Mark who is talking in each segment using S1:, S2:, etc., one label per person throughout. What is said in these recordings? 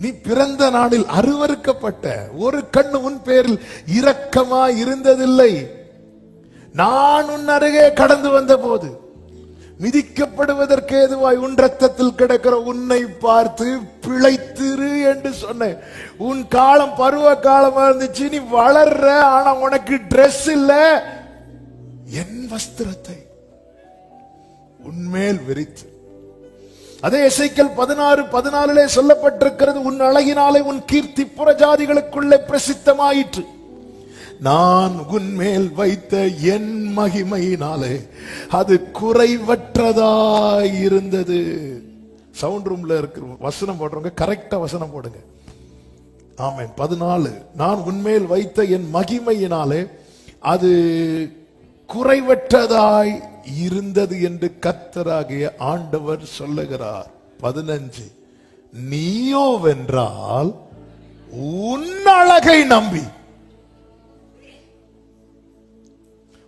S1: நீ பிறந்த நாளில் அருவருக்கப்பட்ட ஒரு கண்ணு உன் பேரில் இரக்கமா இருந்ததில்லை. நான் உன் அருகே கடந்து வந்த போது மிதிக்கப்படுவதற்கு ஏதுவாய் உன் ரத்தத்தில் கிடக்கிற உன்னை பார்த்து பிழைத்திரு என்று சொன்னேன். உன் காலம் பருவ காலமா இருந்துச்சு நீ வளர்ற ஆனா உனக்கு ட்ரெஸ் இல்ல. என் வஸ்திரத்தை உன்மேல் விரித்து அதே இசைக்கல் பதினாறு பதினாலிலே சொல்லப்பட்டிருக்கிறது உன் அழகினாலே உன் கீர்த்தி புறஜாதிகளுக்குள்ளே பிரசித்தமாயிற்று. நான் உன்மேல் வைத்த என் மகிமையினாலே அது குறைவற்றதாய் இருந்தது சவுண்ட் ரூம்ல இருக்கிற வசனம் போடுறவங்க கரெக்டா வசனம் போடுங்க. ஆமாம் பதினாலு நான் உன்மேல் வைத்த என் மகிமையினாலே அது குறைவற்றதாய் இருந்தது என்று கத்தராகிய ஆண்டவர் சொல்லுகிறார். பதினஞ்சு நீயோ வென்றால் உன் அழகை நம்பி.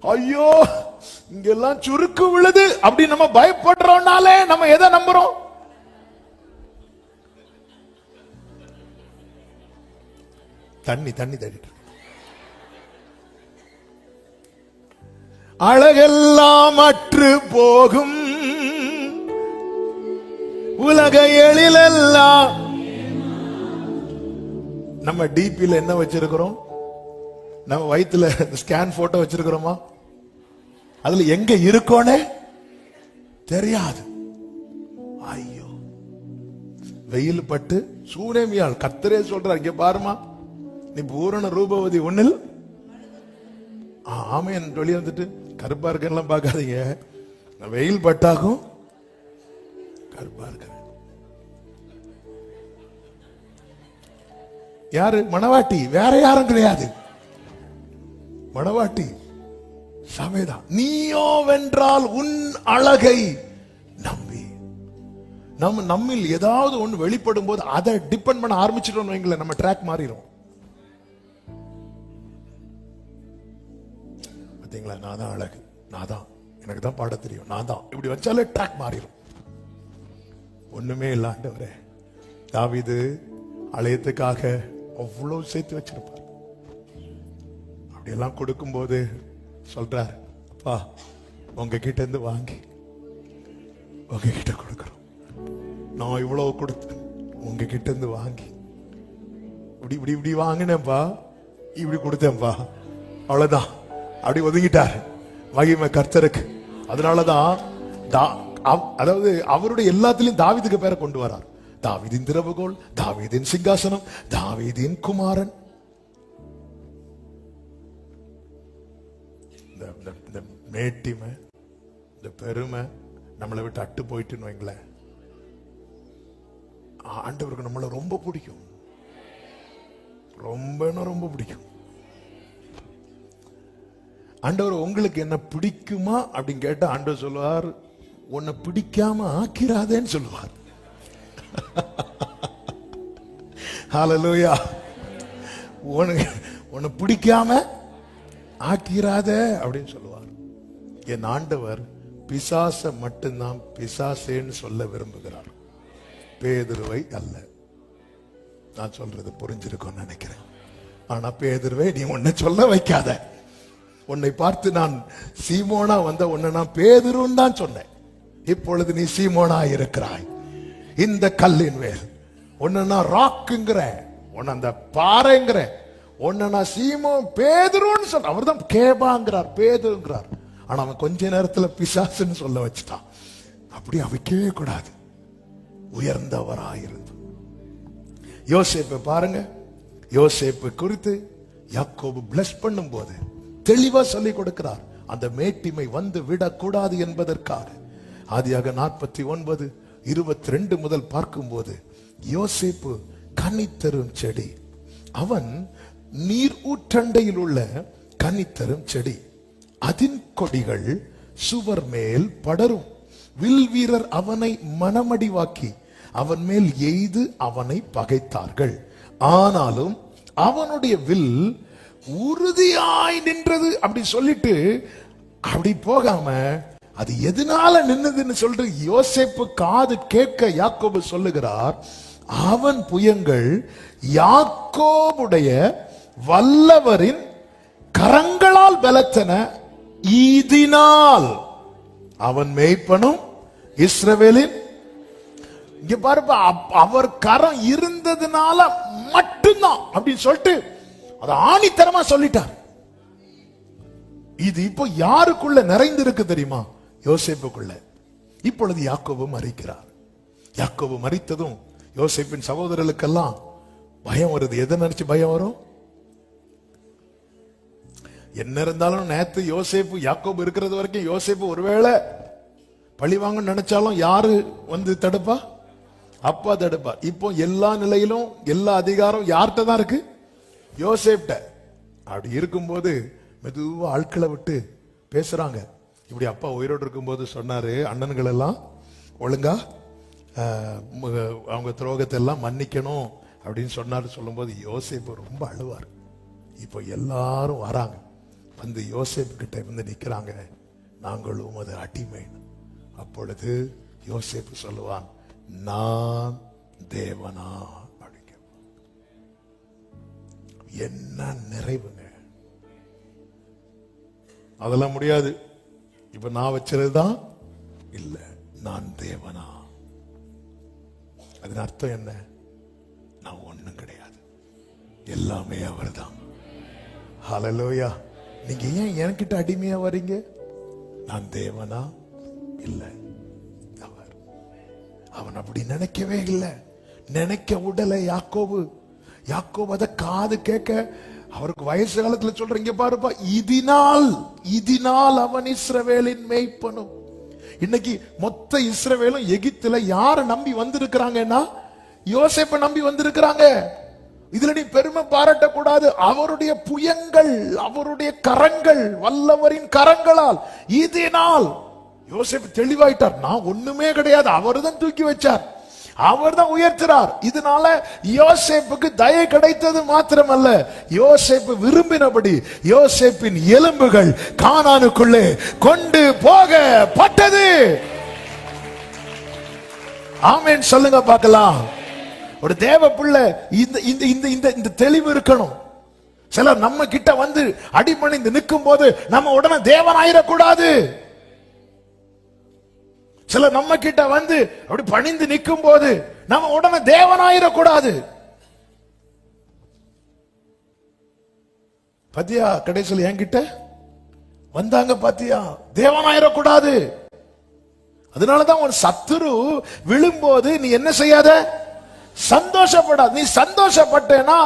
S1: ஐயோ இங்கெல்லாம் சுருக்கு விழுது. அப்படி நம்ம பயப்படுறோம்னாலே நம்ம எதை நம்புறோம்? தண்ணி தண்ணி தள்ளிட்டு அழகெல்லாம் அற்று போகும். உலக எழிலெல்லாம். நம்ம டிபில என்ன வச்சிருக்கிறோம்? நம்ம வயிற்றுல ஸ்கேன் போட்டோ வச்சிருக்கிறோமா? அதுல எங்க இருக்கோனே தெரியாது. ஐயோ. வெயில் பட்டு சூனேமியால் கத்தரே சொல்றார் இங்க பாருமா. நீ பூரண ரூபவதி ஒன்னில் ஆமையன் வெளியே வந்துட்டு கருப்பா இருக்கெல்லாம் பார்க்காதீங்க. நான் வெயில் பட்டாகும் கருப்பா இருக்கிறேன். யாரு? மணவாட்டி. வேற யாரும் கிடையாது. மணவாட்டி சமேதா நீயோ வென்றால் உன் அழகை நம்பி. நம்ம நம்மில் ஏதாவது ஒன்று வெளிப்படும் போது அதை டிபெண்ட் பண்ண ஆரம்பிச்சிட்டோம் வைங்களேன் நம்ம ட்ராக் மாறிடும் பார்த்தீங்களா நான் தான் அழகு. நான் தான் எனக்கு தான் பாட தெரியும். நான் தான் இப்படி வச்சாலே ட்ராக் மாறிடும் ஒண்ணுமே இல்லாண்டவரே தாவிது தாவீது அலையத்துக்காக அவ்வளவு சேர்த்து வச்சிருப்பார். அப்படியெல்லாம் கொடுக்கும்போது சொல்றார் அப்பா உங்ககிட்ட இருந்து வாங்கி உங்ககிட்ட கொடுக்குறோம். நான் இவ்வளவு கொடுத்து உங்ககிட்ட இருந்து வாங்கி இப்படி இப்படி இப்படி வாங்கினேன்ப்பா இப்படி கொடுத்தேன்ப்பா அவ்வளவுதான். அப்படி ஒதுங்கிட்டார். மகிமை கர்த்தருக்கு. அதனாலதான் தா- அதாவது அவருடைய எல்லாத்திலையும் தாவீதுக்கு பேரை கொண்டு வரார். தாவிதின் திரவுகோள் தாவிதின் சிங்காசனம் தாவிதின் குமாரன். இந்த இந்த- மேட்டிமை இந்த பெருமை நம்மளை விட்டு அட்டு போயிட்டுன்னு வைங்களேன். ஆண்டவருக்கு நம்மளை ரொம்ப பிடிக்கும். ரொம்பன்னா ரொம்ப பிடிக்கும். ஆண்டவர் உங்களுக்கு என்ன பிடிக்குமா அப்படின்னு கேட்டால் ஆண்டவர் சொல்லுவார் உன்னை பிடிக்காம ஆக்கிறாதேன்னு சொல்லுவார். ஹalleluya உனக்கு உன்னை பிடிக்காம ஆக்கிறாத அப்படின்னு சொல்லுவார். என் ஆண்டவர் பிசாசை மட்டும்தான் பிசாசேன்னு சொல்ல விரும்புகிறார். பேதுருவை அல்ல. நான் சொல்றது புரிஞ்சிருக்கும்னு நினைக்கிறேன். ஆனா பேதுருவை நீ உன்னை சொல்ல வைக்காத. உன்னை பார்த்து நான் சீமோனா வந்த உன்னை நான் பேதுருன்னு தான் சொன்னேன். இப்பொழுது நீ சீமோனா இருக்கிறாய். இந்த கல்லின் மேல். உன்னை நான் ராக்குங்கிற உன்னை அந்த பாறைங்கிற உன்னை நான் சீமோ பேதுருன்னு சொல்ற அவர் தான் கேபாங்கிறார் பேதுங்கிறார் ஆனா அவன் கொஞ்ச நேரத்துல பிசாசுன்னு சொல்ல வச்சுட்டான். அப்படி அவைக்கவே கூடாது. உயர்ந்தவராயிருந்து. யோசேப்பை பாருங்க. யோசேப்பு குறித்து யாக்கோபு பிளஸ் பண்ணும்போது தெளிவா சொல்லி கொடுக்கிறார். அந்த மேட்டிமை வந்து விடக்கூடாது என்பதற்காக. ஆதியாக நாற்பத்தி ஒன்பது இருபத்தி ரெண்டு முதல் பார்க்கும்போது யோசிப்பு கனித்தரும் செடி. அவன் நீர் ஊற்றண்டையில் உள்ள கனித்தரும் செடி. அதின் கொடிகள் சுவர் மேல் படரும். வில் வீரர் அவனை மனமடிவாக்கி அவன் மேல் எய்து அவனை பகைத்தார்கள். ஆனாலும் அவனுடைய வில் உறுதியாய் நின்றது அப்படி சொல்லிட்டு அப்படி போகாம அது எதனால நின்னதுன்னு சொல்ற யோசிப்பு காது கேட்க யாக்கோபு சொல்லுகிறார் அவன் புயங்கள் யாக்கோபுடைய வல்லவரின் கரங்களால் பலத்தன. ஈதினால் அவன் மேய்ப்பனும் இஸ்ரவேலின் இங்க பாருப்பா அப்- அவர் கரம் இருந்ததுனால மட்டும்தான் அப்படின்னு சொல்லிட்டு அதை ஆணித்தரமா சொல்லிட்டார். இது இப்போ யாருக்குள்ள நிறைந்திருக்கு தெரியுமா? யோசேப்புக்குள்ள. இப்பொழுது யாக்கோபு மறிக்கிறார். யாக்கோபு மறித்ததும் யோசேப்பின் சகோதரர்களுக்கெல்லாம் பயம் வருது. எதை நினைச்சு பயம் வரும்? என்ன இருந்தாலும் நேத்து யோசேப்பு யாக்கோபு இருக்கிறது வரைக்கும் யோசேப்பு ஒருவேளை பழி வாங்க நினைச்சாலும் யாரு வந்து தடுப்பா? அப்பா தடுப்பா. இப்போ எல்லா நிலையிலும் எல்லா அதிகாரம் யார்கிட்ட தான் இருக்கு? யோசேப்ட அப்படி இருக்கும்போது மெதுவாக ஆட்களை விட்டு பேசுகிறாங்க இப்படி அப்பா உயிரோடு இருக்கும்போது சொன்னார் அண்ணன்கள் எல்லாம் ஒழுங்கா அவங்க துரோகத்தை எல்லாம் மன்னிக்கணும் அப்படின்னு சொன்னார் சொல்லும்போது யோசேப்பு ரொம்ப அழுவார். இப்போ எல்லாரும் வராங்க. வந்து யோசேப்பு கிட்ட வந்து நிற்கிறாங்க நாங்கள் உமது அடிமை அப்பொழுது யோசேப்பு சொல்லுவான் நான் தேவனா? என்ன நிறைவுங்க? அதெல்லாம் முடியாது. இப்ப நான் வச்சதுதான்? இல்ல நான் தேவனா? அதன் அர்த்தம் என்ன? நான் ஒண்ணும் கிடையாது. எல்லாமே அவர்தான். ஹalleluya. நீங்க ஏன் என்கிட்ட அடிமையா வர்றீங்க நான் தேவனா? இல்ல அவர். அவன் அப்படி நினைக்கவே இல்லை. நினைக்க உடலை யாக்கோவு யாக்கோபு அதை காது கேட்க அவருக்கு வயசு காலத்துல சொல்றீங்க பாருப்பா இதனால் இதனால் அவன் இஸ்ரவேலின் மேய்ப்பனும். இன்னைக்கு மொத்த இஸ்ரவேலும் எகிப்துல யார நம்பி வந்திருக்கிறாங்கன்னா யோசேப்பை நம்பி வந்திருக்கிறாங்க. இதுல நீ பெருமை பாராட்டக்கூடாது. அவருடைய புயங்கள் அவருடைய கரங்கள் வல்லவரின் கரங்களால் இதனால். யோசேப் தெளிவாயிட்டார். நான் ஒண்ணுமே கிடையாது. அவர்தான் தூக்கி வச்சார். அவர்தான் உயர்த்துறார். இதனால யோசேப்புக்கு தயை கிடைத்தது மாத்திரமல்ல. யோசேப்பு விரும்பினபடி யோசேப்பின் எலும்புகள் கானானுக்குள்ளே கொண்டு போகப்பட்டது. ஆமேன் சொல்லுங்க பார்க்கலாம். ஒரு தேவ பிள்ளை இந்த இந்த இந்த இந்த இந்த தெளிவு இருக்கணும். சிலர் நம்ம கிட்ட வந்து அடிபணிந்து நிற்கும் போது நம்ம உடனே தேவன் ஆயிடக்கூடாது சில நம்ம கிட்ட வந்து அப்படி பணிந்து நிற்கும் போது நம்ம உடனே தேவனாயிடக்கூடாது பாத்தியா கடைசியில் என்கிட்ட? வந்தாங்க பாத்தியா தேவனாயிடக்கூடாது அதனாலதான் ஒரு சத்துரு விழும்போது நீ என்ன செய்யாத? சந்தோஷப்படாது. நீ சந்தோஷப்பட்டேன்னா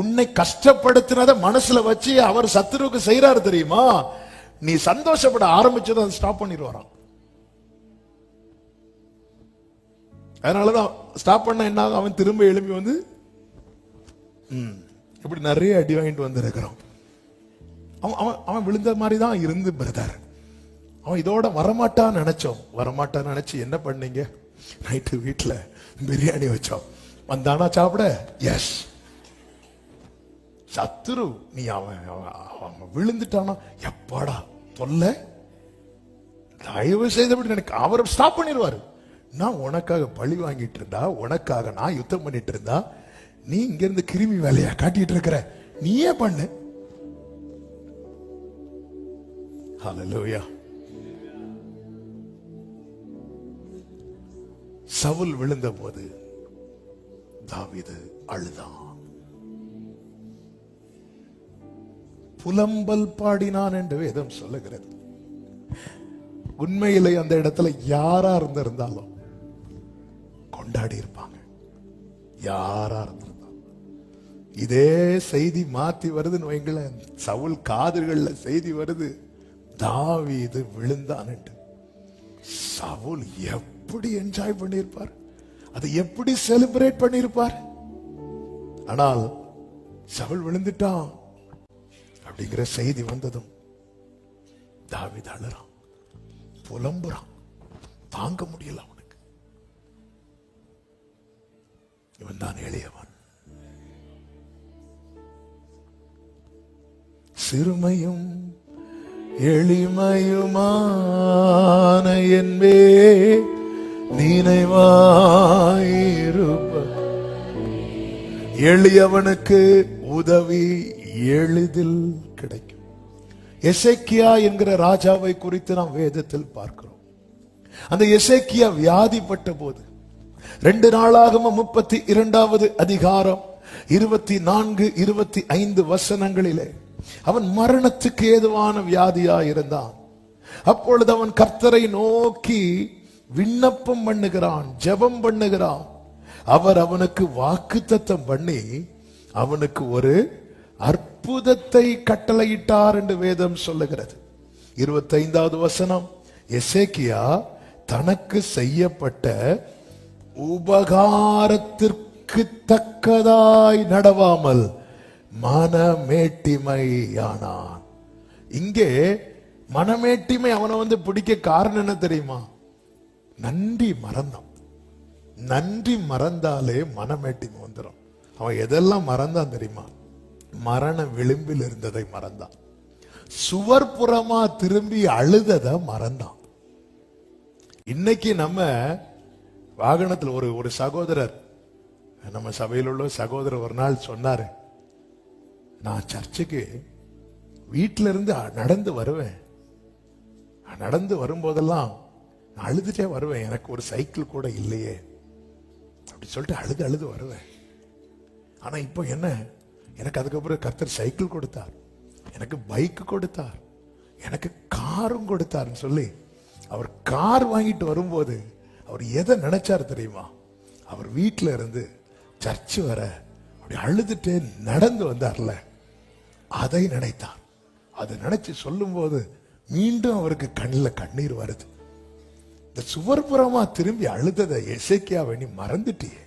S1: உன்னை கஷ்டப்படுத்தினத மனசுல வச்சு அவர் சத்துருவுக்கு செய்யறாரு தெரியுமா? நீ சந்தோஷப்பட ஆரம்பிச்சதை ஸ்டாப் பண்ணிடுவாராம். அதனாலதான் ஸ்டாப் பண்ண என்ன ஆகும்? அவன் திரும்ப எழும்பி வந்து ம், இப்படி நிறைய அடி வாங்கிட்டு வந்திருக்கிறான். அவன் அவன் அவன் விழுந்த மாதிரி தான் இருந்து பிரதர் அவன் இதோட வரமாட்டான்னு நினைச்சோம். வரமாட்டான்னு நினைச்சு என்ன பண்ணீங்க? நைட்டு வீட்டில் பிரியாணி வச்சோம். வந்தானா சாப்பிட? எஸ் சத்துரு நீ அவன் அவன் அவன் விழுந்துட்டானா? எப்பாடா தொல்லை? தயவு செய்தபடி நினைக்க அவர் ஸ்டாப் பண்ணிடுவாரு நான் உனக்காக பழி வாங்கிட்டு இருந்தா உனக்காக நான் யுத்தம் பண்ணிட்டு இருந்தா நீ இங்க இருந்து கிருமி வேலையா காட்டிட்டு இருக்கிற. நீயே பண்ணு. ஹalleluya சவுல் விழுந்த போது தாவிது அழுதான். புலம்பல் பாடினான் என்று வேதம் சொல்லுகிறது. உண்மையிலே அந்த இடத்துல யாரா இருந்திருந்தாலும் கொண்டாடி இருப்பாங்க. யாரா இருந்திருந்தாலும் இதே செய்தி மாத்தி வருதுன்னு வைங்களேன். சவுல் காதுகள்ல செய்தி வருது. தாவி விழுந்தான் என்று சவுல் எப்படி என்ஜாய் பண்ணியிருப்பார் அதை எப்படி செலிப்ரேட் பண்ணியிருப்பார் ஆனால் சவுல் விழுந்துட்டான். அப்படிங்கிற செய்தி வந்ததும் தாவி தளரான் புலம்புறான். தாங்க முடியல இவன் தான் எளியவன். சிறுமையும் எளிமையுமான என்பே நினைவாயிருப்ப. எளியவனுக்கு உதவி எளிதில் கிடைக்கும். எசைக்கியா என்கிற ராஜாவை குறித்து நாம் வேதத்தில் பார்க்கிறோம். அந்த இசைக்கியா வியாதிப்பட்ட போது ரெண்டு நாளாகம முப்பத்தி இரண்டாவது அதிகாரம் இருபத்தி நான்கு இருபத்தி ஐந்து வசனங்களிலே அவன் மரணத்துக்கு ஏதுவான வியாதியா இருந்தான் அப்பொழுது அவன் கர்த்தரை நோக்கி விண்ணப்பம் பண்ணுகிறான் ஜெபம் பண்ணுகிறான். அவர் அவனுக்கு வாக்குத்தத்தம் பண்ணி அவனுக்கு ஒரு அற்புதத்தை கட்டளையிட்டார் என்று வேதம் சொல்லுகிறது. இருபத்தைந்தாவது வசனம் எசேக்கியா தனக்கு செய்யப்பட்ட உபகாரத்திற்கு தக்கதாய் நடவாமல் மனமேட்டிமையானான். இங்கே மனமேட்டிமை அவனை வந்து பிடிக்க காரணம் என்ன தெரியுமா? நன்றி மறந்தான் நன்றி மறந்தாலே மனமேட்டிமை வந்துடும் அவன் எதெல்லாம் மறந்தான் தெரியுமா? மரண விளிம்பில் இருந்ததை மறந்தான். சுவர்புறமா திரும்பி அழுததை மறந்தான். இன்னைக்கு நம்ம வாகனத்தில் ஒரு ஒரு சகோதரர் நம்ம சபையில் உள்ள சகோதரர் ஒரு நாள் சொன்னார் நான் சர்ச்சுக்கு வீட்டிலிருந்து நடந்து வருவேன். நடந்து வரும்போதெல்லாம் நான் அழுதுட்டே வருவேன். எனக்கு ஒரு சைக்கிள் கூட இல்லையே. அப்படி சொல்லிட்டு அழுது அழுது வருவேன். ஆனால் இப்போ என்ன? எனக்கு அதுக்கப்புறம் கர்த்தர் சைக்கிள் கொடுத்தார். எனக்கு பைக் கொடுத்தார். எனக்கு காரும் கொடுத்தாருன்னு சொல்லி அவர் கார் வாங்கிட்டு வரும்போது அவர் எதை நினைச்சார் தெரியுமா? அவர் வீட்டில் இருந்து சர்ச்சு வர அப்படி அழுதுட்டே நடந்து வந்தார்ல. அதை நினைத்தார். அதை நினைச்சு சொல்லும்போது மீண்டும் அவருக்கு கண்ணில் கண்ணீர் வருது. இந்த சுவர்புறமா திரும்பி அழுததை எசைக்கியாவை நீ மறந்துட்டியே.